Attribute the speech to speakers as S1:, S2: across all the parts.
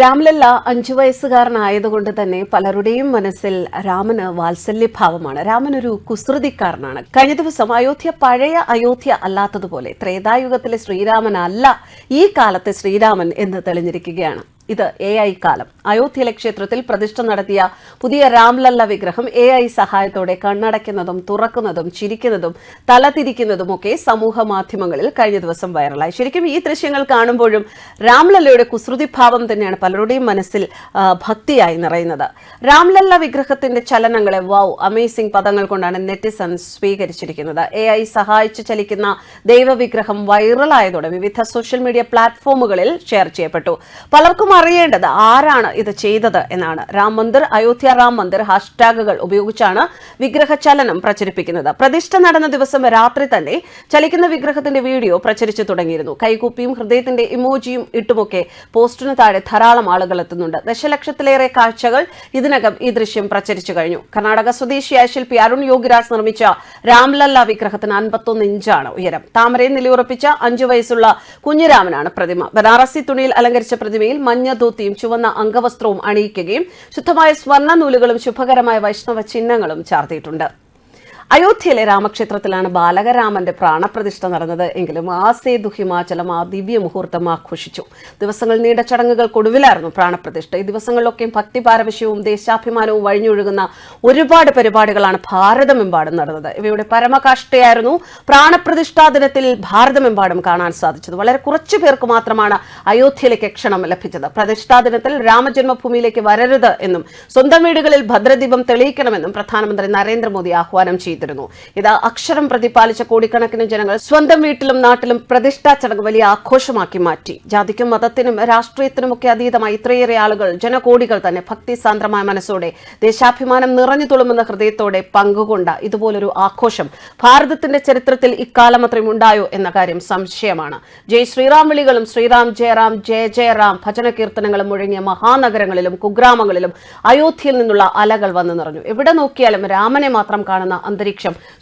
S1: രാംലല്ല അഞ്ചു വയസ്സുകാരനായതുകൊണ്ട് തന്നെ പലരുടെയും മനസ്സിൽ രാമന് വാത്സല്യഭാവമാണ്. രാമൻ ഒരു കുസൃതിക്കാരനാണ്. കഴിഞ്ഞ ദിവസം അയോധ്യ പഴയ അയോധ്യ അല്ലാത്തതുപോലെ ത്രേതായുഗത്തിലെ ശ്രീരാമൻ അല്ല ഈ കാലത്തെ ശ്രീരാമൻ എന്ന് തെളിഞ്ഞിരിക്കുകയാണ്. ഇത് എ ഐ കാലം. അയോധ്യയിലെ ക്ഷേത്രത്തിൽ പ്രതിഷ്ഠ നടത്തിയ പുതിയ രാംലല്ല വിഗ്രഹം എ ഐ സഹായത്തോടെ കണ്ണടയ്ക്കുന്നതും തുറക്കുന്നതും ചിരിക്കുന്നതും തലതിരിക്കുന്നതുമൊക്കെ സമൂഹ മാധ്യമങ്ങളിൽ കഴിഞ്ഞ ദിവസം വൈറലായി. ശരിക്കും ഈ ദൃശ്യങ്ങൾ കാണുമ്പോഴും രാംലല്ലയുടെ കുസൃതിഭാവം തന്നെയാണ് പലരുടെയും മനസ്സിൽ ഭക്തിയായി നിറയുന്നത്. രാംലല്ല വിഗ്രഹത്തിന്റെ ചലനങ്ങളെ വൗ അമേസിംഗ് പദങ്ങൾ കൊണ്ടാണ് നെറ്റിസൺ സ്വീകരിച്ചിരിക്കുന്നത്. എ ഐ സഹായിച്ച് ചലിക്കുന്ന ദൈവവിഗ്രഹം വൈറലായതോടെ വിവിധ സോഷ്യൽ മീഡിയ പ്ലാറ്റ്ഫോമുകളിൽ ഷെയർ ചെയ്യപ്പെട്ടു. പലർക്കും അറിയേണ്ടത് ആരാണ് ഇത് ചെയ്തത് എന്നാണ്. രാം മന്ദിർ അയോധ്യ രാം മന്ദിർ ഹാഷ്ടാഗുകൾ ഉപയോഗിച്ചാണ് വിഗ്രഹ ചലനം പ്രചരിപ്പിക്കുന്നത്. പ്രതിഷ്ഠ നടന്ന ദിവസം രാത്രി തന്നെ ചലിക്കുന്ന വിഗ്രഹത്തിന്റെ വീഡിയോ പ്രചരിച്ചു തുടങ്ങിയിരുന്നു. കൈകൂപ്പിയും ഹൃദയത്തിന്റെ ഇമോജിയും ഇട്ടുമൊക്കെ പോസ്റ്റിന് താഴെ ധാരാളം ആളുകൾ എത്തുന്നുണ്ട്. ദശലക്ഷത്തിലേറെ കാഴ്ചകൾ ഇതിനകം ഈ ദൃശ്യം പ്രചരിച്ചു കഴിഞ്ഞു. കർണാടക സ്വദേശിയായ ശില്പി അരുൺ യോഗിരാജ് നിർമ്മിച്ച രാംലല്ല വിഗ്രഹത്തിന് അൻപത്തൊന്ന് ഇഞ്ചാണ് ഉയരം. താമരയിൽ നിലയുറപ്പിച്ച അഞ്ചു വയസ്സുള്ള കുഞ്ഞിരാമനാണ് പ്രതിമ. ബനാറസി തുണിയിൽ അലങ്കരിച്ച പ്രതിമയിൽ മഞ്ഞ ധോത്തിയും ചുവന്ന അംഗവസ്ത്രവും അണിയിക്കുകയും ശുദ്ധമായ സ്വർണ നൂലുകളും ശുഭകരമായ വൈഷ്ണവ ചിഹ്നങ്ങളും ചാർത്തിയിട്ടുണ്ട് അയോധ്യയിലെ രാമക്ഷേത്രത്തിലാണ് ബാലകരാമന്റെ പ്രാണപ്രതിഷ്ഠ നടന്നത്. എങ്കിലും ആസേതു ഹിമാചലം ആ ദിവ്യ മുഹൂർത്തം ആഘോഷിച്ചു. ദിവസങ്ങൾ നീണ്ട ചടങ്ങുകൾക്കൊടുവിലായിരുന്നു പ്രാണപ്രതിഷ്ഠ. ഈ ദിവസങ്ങളിലൊക്കെയും ഭക്തി പാരവശ്യവും ദേശാഭിമാനവും വഴിഞ്ഞൊഴുകുന്ന ഒരുപാട് പരിപാടികളാണ് ഭാരതമെമ്പാടും നടന്നത്. ഇവയുടെ പരമകാഷ്ഠയായിരുന്നു പ്രാണപ്രതിഷ്ഠാ ദിനത്തിൽ ഭാരതമെമ്പാടും കാണാൻ സാധിച്ചത്. വളരെ കുറച്ചു പേർക്ക് മാത്രമാണ് അയോധ്യയിലേക്ക് ക്ഷണം ലഭിച്ചത്. പ്രതിഷ്ഠാ ദിനത്തിൽ രാമജന്മഭൂമിയിലേക്ക് വരരുത് എന്നും സ്വന്തം വീടുകളിൽ ഭദ്രദീപം തെളിയിക്കണമെന്നും പ്രധാനമന്ത്രി നരേന്ദ്രമോദി ആഹ്വാനം ചെയ്തിരുന്നു. ഇത് അക്ഷരം പ്രതിപാലിച്ച കോടിക്കണക്കിന് ജനങ്ങൾ സ്വന്തം വീട്ടിലും നാട്ടിലും പ്രതിഷ്ഠാ ചടങ്ങ് വലിയ ആഘോഷമാക്കി മാറ്റി. ജാതിക്കും മതത്തിനും രാഷ്ട്രീയത്തിനുമൊക്കെ അതീതമായി ഇത്രയേറെ ആളുകൾ ജനകോടികൾ തന്നെ ഭക്തിസാന്ദ്രമായ മനസ്സോടെ ദേശാഭിമാനം നിറഞ്ഞു തുളുമ്പുന്ന ഹൃദയത്തോടെ പങ്കുകൊണ്ട ഇതുപോലൊരു ആഘോഷം ഭാരതത്തിന്റെ ചരിത്രത്തിൽ ഇക്കാലം അത്രയും ഉണ്ടായോ എന്ന കാര്യം സംശയമാണ്. ജയ് ശ്രീറാം വിളികളും ശ്രീറാം ജയറാം ജയ ജയറാം ഭജന കീർത്തനങ്ങളും മുഴങ്ങിയ മഹാനഗരങ്ങളിലും കുഗ്രാമങ്ങളിലും അയോധ്യയിൽ നിന്നുള്ള അലകൾ വന്നു നിറഞ്ഞു. എവിടെ നോക്കിയാലും രാമനെ മാത്രം കാണുന്ന അന്തരീക്ഷം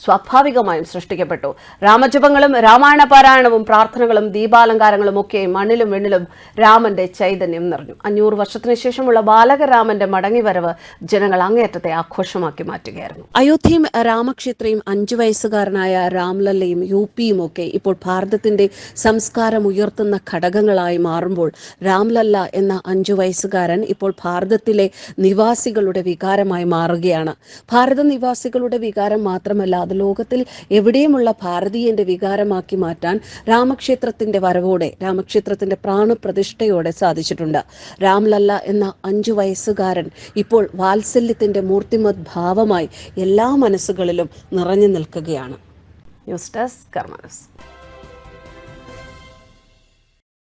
S1: സ്വാഭാവികമായും സൃഷ്ടിക്കപ്പെട്ടു. രാമജപങ്ങളും രാമായണ പാരായണവും പ്രാർത്ഥനകളും ദീപാലങ്കാരങ്ങളും ഒക്കെ മണ്ണിലും വെണ്ണിലും രാമന്റെ ചൈതന്യം നിറഞ്ഞു. അഞ്ഞൂറ് വർഷത്തിന് ശേഷമുള്ള ബാലകരാമന്റെ മടങ്ങിവരവ് ജനങ്ങൾ അങ്ങേയറ്റത്തെ ആഘോഷമാക്കി മാറ്റുകയായിരുന്നു. അയോധ്യയും രാമക്ഷേത്രയും അഞ്ചു വയസ്സുകാരനായ രാംലല്ലയും യു പിയും ഒക്കെ ഇപ്പോൾ ഭാരതത്തിന്റെ സംസ്കാരം ഉയർത്തുന്ന ഘടകങ്ങളായി മാറുമ്പോൾ രാംലല്ല എന്ന അഞ്ചു വയസ്സുകാരൻ ഇപ്പോൾ ഭാരതത്തിലെ നിവാസികളുടെ വികാരമായി മാറുകയാണ്. ഭാരത നിവാസികളുടെ വികാരം മാത്രമല്ല അത് ലോകത്തിൽ എവിടെയുമുള്ള ഭാരതീയന്റെ വികാരമാക്കി മാറ്റാൻ രാമക്ഷേത്രത്തിന്റെ വരവോടെ രാമക്ഷേത്രത്തിന്റെ പ്രാണപ്രതിഷ്ഠയോടെ സാധിച്ചിട്ടുണ്ട്. രാംലല്ല എന്ന അഞ്ചു വയസ്സുകാരൻ ഇപ്പോൾ വാത്സല്യത്തിന്റെ മൂർത്തിമത് ഭാവമായി എല്ലാ മനസ്സുകളിലും നിറഞ്ഞു നിൽക്കുകയാണ്. ന്യൂസ് ഡെസ്ക് കർമ്മ